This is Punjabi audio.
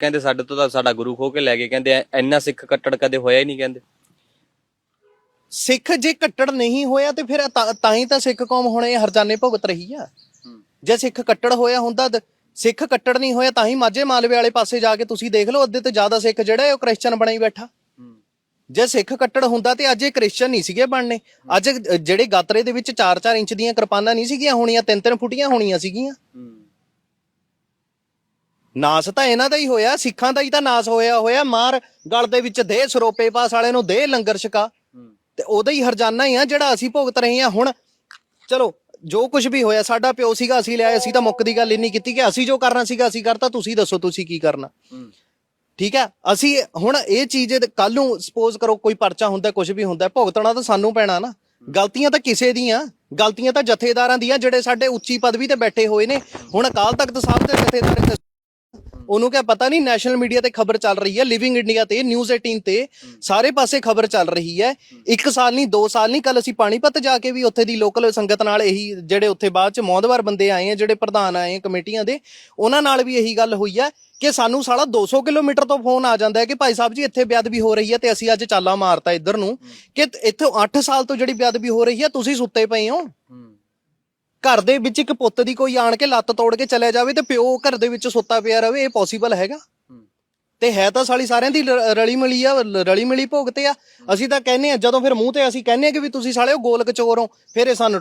ਕਹਿੰਦੇ ਸਾਡੇ ਤੋਂ ਤਾਂ ਸਾਡਾ ਗੁਰੂ ਖੋ ਕੇ ਲੈ ਗਏ ਕਹਿੰਦੇ ਐ- ਇੰਨਾ ਸਿੱਖ ਕੱਟੜ ਕਦੇ ਹੋਇਆ ਹੀ ਨਹੀਂ ਕਹਿੰਦੇ। ਸਿੱਖ ਜੇ ਕੱਟੜ ਨਹੀਂ ਹੋਇਆ ਤੇ ਫਿਰ ਤਾਂ ਤਾਂ ਹੀ ਤਾਂ ਸਿੱਖ ਕੌਮ ਹੁਣ ਇਹ ਹਰਜਾਨੇ ਭੁਗਤ ਰਹੀ ਆ। ਜੇ ਸਿੱਖ ਕੱਟੜ ਹੋਇਆ ਹੁੰਦਾ ਤਾਂ- ਸਿੱਖ ਕੱਟੜ ਨਹੀਂ ਹੋਇਆ ਤਾਂ ਹੀ ਮਾਝੇ ਮਾਲਵੇ ਵਾਲੇ ਪਾਸੇ ਜਾ ਕੇ ਤੁਸੀਂ ਦੇਖ ਲਓ ਅੱਧੇ ਤੋਂ ਜ਼ਿਆਦਾ ਸਿੱਖ ਜਿਹੜਾ ਹੈ ਉਹ ਕ੍ਰਿਸਚੀਅਨ ਬਣਾ ਹੀ ਬੈਠਾ। ਜੇ ਸਿੱਖ ਕੱਟੜ ਹੁੰਦਾ ਤੇ ਅੱਜ ਇਹ ਕ੍ਰਿਸਚੀਅਨ ਨਹੀਂ ਸੀਗੇ ਬਣਨੇ। ਅੱਜ ਜਿਹੜੇ ਗਾਤਰੇ ਦੇ ਵਿੱਚ 4-4 ਇੰਚ ਦੀਆਂ ਕਿਰਪਾਨਾਂ ਨਹੀਂ ਸੀਗੀਆਂ ਹੋਣੀਆਂ 3-3 ਫੁੱਟੀਆਂ ਹੋਣੀਆਂ ਸੀਗੀਆਂ। ਨਾਸ ਤਾਂ ਇਹਨਾਂ ਦਾ ਹੀ ਹੋਇਆ ਸਿੱਖਾਂ ਦਾ ਹੀ ਤਾਂ ਨਾਸ ਹੋਇਆ ਹੋਇਆ। ਮਾਰ ਗਲ ਦੇ ਵਿੱਚ ਦੇ ਸਰੋਪੇ ਪਾਸ ਵਾਲੇ ਨੂੰ ਦੇ ਲੰਗਰ ਛਕਾ। ਤੇ ਉਹਦਾ ਹੀ ਹਰਜਾਨਾ ਹੀ ਆ ਜਿਹੜਾ ਅਸੀਂ ਭੁਗਤ ਰਹੇ ਹਾਂ ਹੁਣ। ਚਲੋ ਜੋ ਕੁਝ ਵੀ ਹੋਇਆ ਸਾਡਾ ਪਿਓ ਸੀਗਾ ਅਸੀਂ ਲਿਆਏ ਅਸੀਂ ਤਾਂ ਮੁੱਕ ਦੀ ਗੱਲ ਇੰਨੀ ਕੀਤੀ ਕਿ ਅਸੀਂ ਜੋ ਕਰਨਾ ਸੀਗਾ ਅਸੀਂ ਕਰਤਾ ਤੁਸੀਂ ਦੱਸੋ ਤੁਸੀਂ ਕੀ ਕਰਨਾ। ਠੀਕ ਹੈ ਅਸੀਂ ਹੁਣ ਇਹ ਚੀਜ਼ ਕੱਲ ਨੂੰ ਸਪੋਜ਼ ਕਰੋ ਕੋਈ ਪਰਚਾ ਹੁੰਦਾ ਕੁਝ ਵੀ ਹੁੰਦਾ ਭੁਗਤਣਾ ਤਾਂ ਸਾਨੂੰ ਪੈਣਾ ਨਾ। ਗਲਤੀਆਂ ਤਾਂ ਕਿਸੇ ਦੀਆਂ ਗਲਤੀਆਂ ਤਾਂ ਜਥੇਦਾਰਾਂ ਦੀਆਂ ਜਿਹੜੇ ਸਾਡੇ ਉੱਚੀ ਪਦਵੀ ਤੇ ਬੈਠੇ ਹੋਏ ਨੇ। ਹੁਣ ਅਕਾਲ ਤਖਤ ਸਾਹਿਬ ਦੇ ਜਥੇਦਾਰ ਉਹਨੂੰ ਕਿਆ ਪਤਾ ਨਹੀਂ ਨੈਸ਼ਨਲ ਮੀਡੀਆ ਤੇ ਖਬਰ ਚੱਲ ਰਹੀ ਹੈ ਲਿਵਿੰਗ ਇੰਡੀਆ ਤੇ ਨਿਊਜ਼ 18 ਤੇ ਸਾਰੇ ਪਾਸੇ ਖਬਰ ਚੱਲ ਰਹੀ ਹੈ। ਇੱਕ ਸਾਲ ਨਹੀਂ ਦੋ ਸਾਲ ਨਹੀਂ ਕੱਲ ਅਸੀਂ ਪਾਣੀਪਤ ਜਾ ਕੇ ਵੀ ਉੱਥੇ ਦੀ ਲੋਕਲ ਸੰਗਤ ਨਾਲ ਇਹੀ ਜਿਹੜੇ ਉੱਥੇ ਬਾਅਦ ਚ ਮੌਦਵਾਰ ਬੰਦੇ ਆਏ ਆ ਜਿਹੜੇ ਪ੍ਰਧਾਨ ਆਏ ਆ ਕਮੇਟੀਆਂ ਦੇ ਉਹਨਾਂ ਨਾਲ ਵੀ ਇਹੀ ਗੱਲ ਹੋਈ ਹੈ ਕਿ ਸਾਨੂੰ ਸਾਲਾ 200 ਕਿਲੋਮੀਟਰ ਤੋਂ ਫੋਨ ਆ ਜਾਂਦਾ ਹੈ ਕਿ ਭਾਈ ਸਾਹਿਬ ਜੀ ਇੱਥੇ ਬੇਅਦਬੀ ਹੋ ਰਹੀ ਹੈ ਤੇ ਅਸੀਂ ਅੱਜ ਚਾਲਾ ਮਾਰਤਾ ਇੱਧਰ ਨੂੰ ਕਿ ਇੱਥੋਂ 8 ਸਾਲ ਤੋਂ ਜਿਹੜੀ ਬੇਅਦਬੀ ਹੋ ਰਹੀ ਹੈ ਤੁਸੀਂ ਸੁੱਤੇ ਪਏ ਹੋ। ਘਰ ਦੇ ਵਿੱਚ ਇੱਕ ਪੁੱਤ ਦੀ ਕੋਈ ਆਣ ਕੇ ਲੱਤ ਤੋੜ ਕੇ ਚਲੇ ਜਾਵੇ ਤੇ ਪਿਓ ਘਰ ਦੇ ਵਿੱਚ ਸੁੱਤਾ ਪਿਆ ਰਵੇ ਇਹ ਪੋਸੀਬਲ ਹੈਗਾ? ਤੇ ਹੈ ਤਾਂ ਸਾਲੀ ਸਾਰਿਆਂ ਦੀ ਲ- ਰਲੀ ਮਿਲੀ ਆ ਲ- ਰਲੀ ਮਿਲੀ ਭੁਗਤੇ ਆ। ਅਸੀਂ ਤਾਂ ਕਹਿੰਨੇ ਆ ਜਦੋਂ ਫਿਰ ਮੂੰਹ ਤੇ ਅਸੀਂ ਕਹਿੰਨੇ ਆ ਕਿ ਵੀ ਤੁਸੀਂ ਸਾਲਿਓ ਗੋਲ ਕਚੋਰ ਹੋ ਫਿਰ ਇਹ ਸਾਨੂੰ